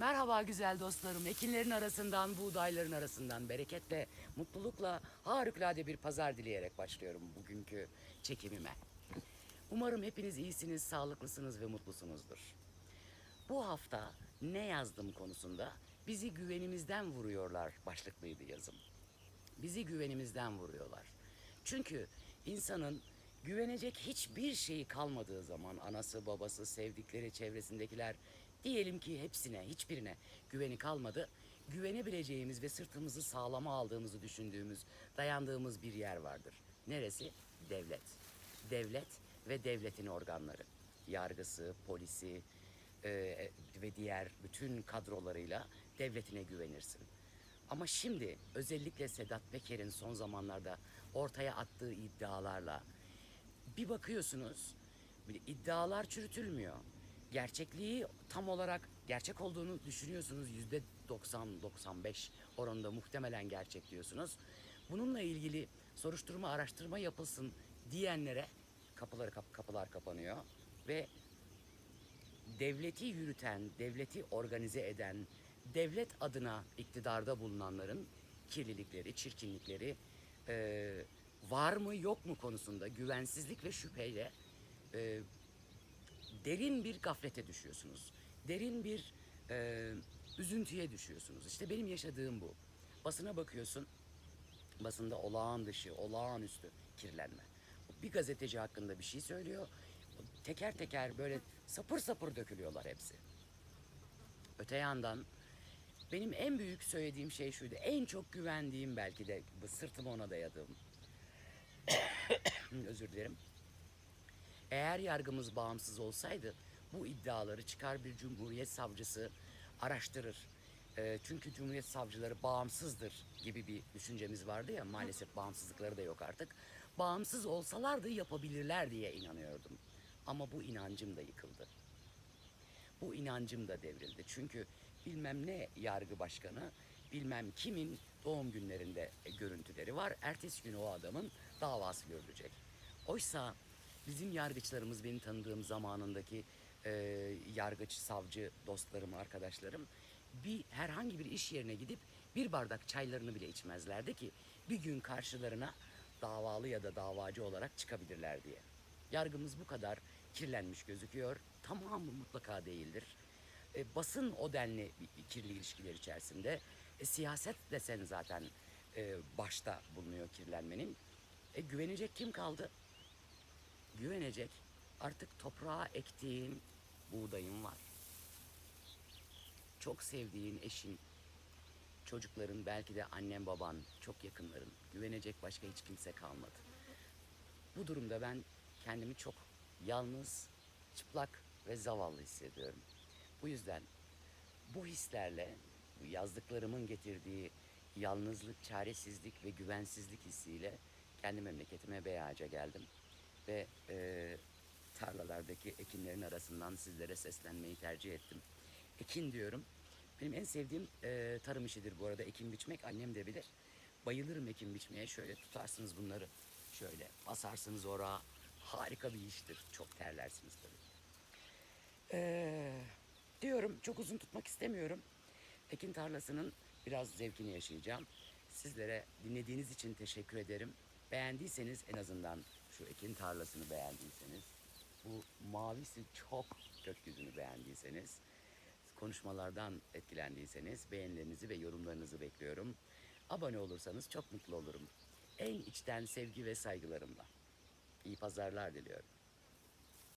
Merhaba güzel dostlarım. Ekinlerin arasından, buğdayların arasından bereketle, mutlulukla harikulade bir pazar dileyerek başlıyorum bugünkü çekimime. Umarım hepiniz iyisiniz, sağlıklısınız ve mutlusunuzdur. Bu hafta ne yazdım konusunda bizi güvenimizden vuruyorlar başlıklıydı yazım. Bizi güvenimizden vuruyorlar. Çünkü insanın güvenecek hiçbir şeyi kalmadığı zaman anası, babası, sevdikleri, çevresindekiler diyelim ki hepsine, hiçbirine güveni kalmadı. Güvenebileceğimiz ve sırtımızı sağlama aldığımızı düşündüğümüz, dayandığımız bir yer vardır. Neresi? Devlet. Devlet ve devletin organları. Yargısı, polisi e, ve diğer bütün kadrolarıyla devletine güvenirsin. Ama şimdi özellikle Sedat Peker'in son zamanlarda ortaya attığı iddialarla bir bakıyorsunuz iddialar çürütülmüyor. Gerçekliği tam olarak gerçek olduğunu düşünüyorsunuz. Yüzde 90-95 oranında muhtemelen gerçek diyorsunuz. Bununla ilgili soruşturma araştırma yapılsın diyenlere kapıları kap- kapılar kapanıyor ve devleti yürüten, devleti organize eden, devlet adına iktidarda bulunanların kirlilikleri, çirkinlikleri e, var mı yok mu konusunda güvensizlik ve şüpheyle e, derin bir gaflete düşüyorsunuz. Derin bir e, üzüntüye düşüyorsunuz. İşte benim yaşadığım bu. Basına bakıyorsun, basında olağan dışı, olağanüstü kirlenme. Bir gazeteci hakkında bir şey söylüyor. Teker teker böyle sapır sapır dökülüyorlar hepsi. Öte yandan benim en büyük söylediğim şey şuydu. En çok güvendiğim belki de sırtımı ona dayadığım. Özür dilerim. Eğer yargımız bağımsız olsaydı bu iddiaları çıkar bir cumhuriyet savcısı araştırır. Ee, çünkü cumhuriyet savcıları bağımsızdır gibi bir düşüncemiz vardı ya maalesef bağımsızlıkları da yok artık. Bağımsız olsalardı yapabilirler diye inanıyordum. Ama bu inancım da yıkıldı. Bu inancım da devrildi. Çünkü bilmem ne yargı başkanı, bilmem kimin doğum günlerinde e, görüntüleri var. Ertesi gün o adamın davası görülecek. Oysa bizim yargıçlarımız, benim tanıdığım zamanındaki e, yargıç, savcı dostlarım, arkadaşlarım bir herhangi bir iş yerine gidip bir bardak çaylarını bile içmezlerdi ki bir gün karşılarına davalı ya da davacı olarak çıkabilirler diye. Yargımız bu kadar kirlenmiş gözüküyor. Tamamı mutlaka değildir. E, basın o denli kirli ilişkiler içerisinde. E, siyaset desen zaten e, başta bulunuyor kirlenmenin. E, güvenecek kim kaldı? Güvenecek artık toprağa ektiğin buğdayın var. Çok sevdiğin eşin, çocukların, belki de annen baban, çok yakınların. Güvenecek başka hiç kimse kalmadı. Bu durumda ben kendimi çok yalnız, çıplak ve zavallı hissediyorum. Bu yüzden bu hislerle, bu yazdıklarımın getirdiği yalnızlık, çaresizlik ve güvensizlik hissiyle kendi memleketime Beyağaç'a geldim. Ve e, tarlalardaki ekinlerin arasından sizlere seslenmeyi tercih ettim. Ekin diyorum. Benim en sevdiğim e, tarım işidir bu arada ekin biçmek. Annem de bilir. Bayılırım ekin biçmeye. Şöyle tutarsınız bunları. Şöyle basarsınız oraya. Harika bir iştir. Çok terlersiniz tabii. Ee, diyorum çok uzun tutmak istemiyorum. Ekin tarlasının biraz zevkini yaşayacağım. Sizlere dinlediğiniz için teşekkür ederim. Beğendiyseniz en azından şu ekin tarlasını beğendiyseniz, bu mavisi çok gökyüzünü beğendiyseniz, konuşmalardan etkilendiyseniz beğenilerinizi ve yorumlarınızı bekliyorum. Abone olursanız çok mutlu olurum. En içten sevgi ve saygılarımla. İyi pazarlar diliyorum.